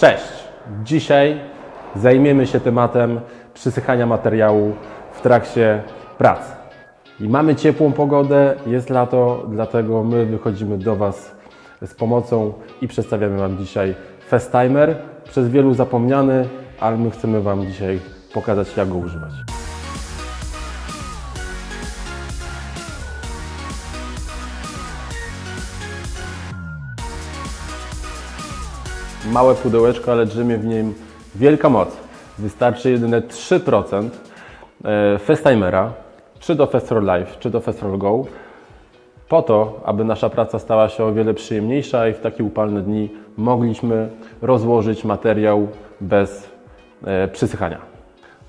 Cześć! Dzisiaj zajmiemy się tematem przysychania materiału w trakcie pracy. I mamy ciepłą pogodę, jest lato, dlatego my wychodzimy do Was z pomocą i przedstawiamy Wam dzisiaj Festimer. Przez wielu zapomniany, ale my chcemy Wam dzisiaj pokazać, jak go używać. Małe pudełeczko, ale drzemie w nim wielka moc. Wystarczy jedyne 3% e, Festimera, czy do Festrol Live, czy do Festrol Go, po to, aby nasza praca stała się o wiele przyjemniejsza i w takie upalne dni mogliśmy rozłożyć materiał bez e, przysychania.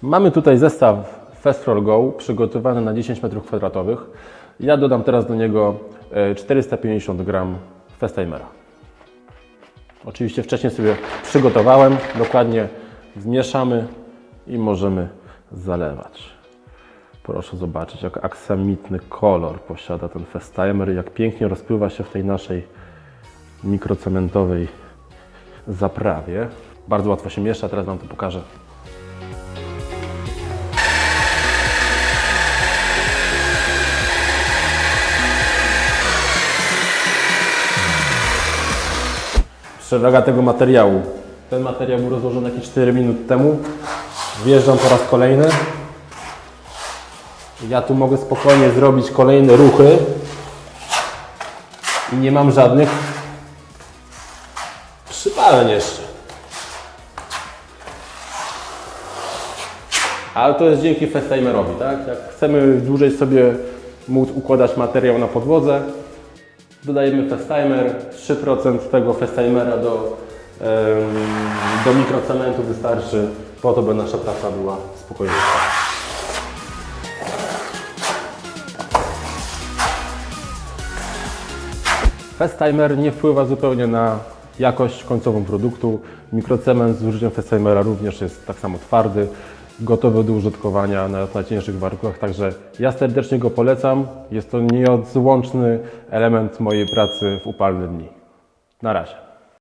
Mamy tutaj zestaw Festrol Go przygotowany na 10 m2. Ja dodam teraz do niego e, 450 g Festimera. Oczywiście wcześniej sobie przygotowałem, dokładnie zmieszamy i możemy zalewać. Proszę zobaczyć, jak aksamitny kolor posiada ten Festimer jak pięknie rozpływa się w tej naszej mikrocementowej zaprawie. Bardzo łatwo się miesza, teraz Wam to pokażę. Przewaga tego materiału. Ten materiał był rozłożony jakieś 4 minuty temu. Wjeżdżam po raz kolejny. Ja tu mogę spokojnie zrobić kolejne ruchy i nie mam żadnych przypaleń jeszcze. Ale to jest dzięki Festimerowi, tak? Jak chcemy dłużej sobie móc układać materiał na podłodze, dodajemy Festimer, 3% tego Festimera do, do mikrocementu wystarczy po to, by nasza praca była spokojniejsza. Festimer nie wpływa zupełnie na jakość końcową produktu. Mikrocement z użyciem Festimera również jest tak samo twardy, gotowy do użytkowania na najcięższych warunkach, także ja serdecznie go polecam. Jest to nieodzłączny element mojej pracy w upalne dni. Na razie.